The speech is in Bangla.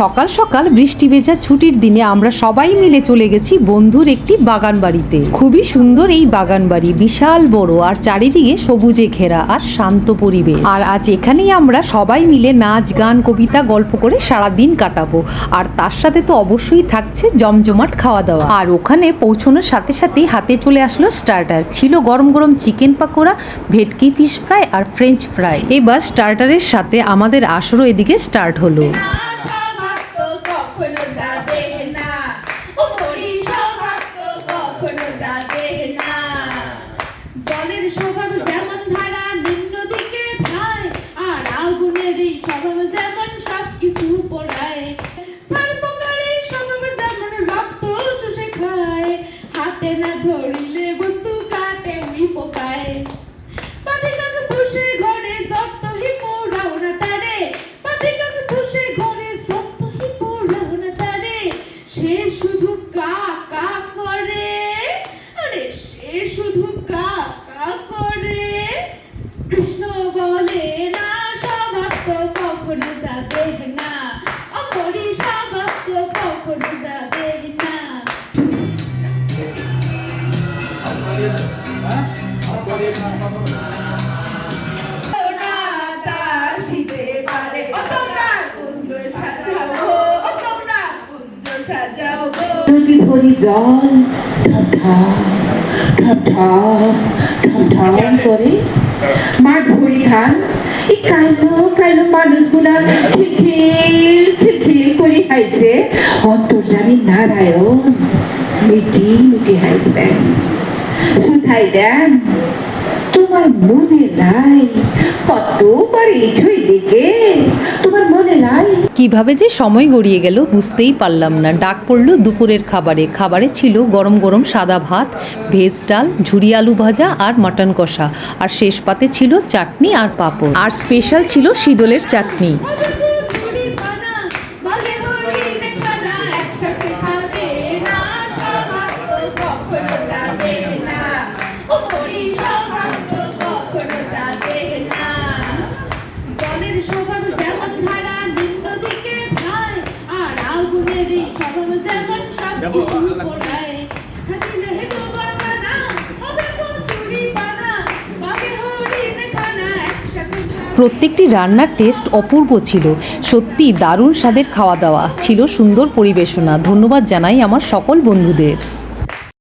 সকাল সকাল বৃষ্টি ভেজা ছুটির দিনে আমরা সবাই মিলে চলে গেছি বন্ধুর একটি বাগান বাড়িতে। খুবই সুন্দর এই বাগান বাড়ি, বিশাল বড় আর চারিদিকে সবুজে ঘেরা আর শান্ত পরিবেশ। আর আজ এখানেই আমরা সবাই মিলে নাচ, গান, কবিতা, গল্প করে সারা দিন কাটাবো। আর তার সাথে তো অবশ্যই থাকছে জমজমাট খাওয়া দাওয়া আর ওখানে পৌঁছানোর সাথে সাথেই হাতে চলে আসলো স্টার্টার ছিল গরম গরম chicken pakora, bhetki fish fry আর ফ্রেঞ্চ ফ্রাই এবার স্টার্টারের সাথে আমাদের আসরও এদিকে স্টার্ট হলো। স্বভাব যেমন ধারা নিম্ন দিকে আর আগুনের এই স্বভাব যেমন সবকিছু পোড়ায় সর্বকারী স্বভাব যেমন রক্ত চুষে খায়, হাতে না ধরিলে ভরি জল ঠপ ঠপ ঠপ করে মাঠ ভরি ধান, এই কাইলো কাইলো মানুষগুলা খিলখিল খিলখিল করে হাইছে। অন্তর্জামী নারায়ণ, মিটি মিটি হাইছেন। তোমার মনে তোমার মনে কীভাবে যে সময় গড়িয়ে গেল বুঝতেই পারলাম না। ডাক পড়ল দুপুরের খাবারে। খাবারে ছিল গরম গরম সাদা ভাত, ভেজ ডাল, ঝুরি আলু ভাজা আর মাটন কষা। আর শেষ পাতে ছিল চাটনি আর পাঁপড়। আর স্পেশাল ছিল শীতলের চাটনি। প্রত্যেকটি রান্নার টেস্ট অপূর্ব ছিল। সত্যি দারুণ স্বাদের খাওয়া দাওয়া ছিল সুন্দর পরিবেশনা। ধন্যবাদ জানাই আমার সকল বন্ধুদের।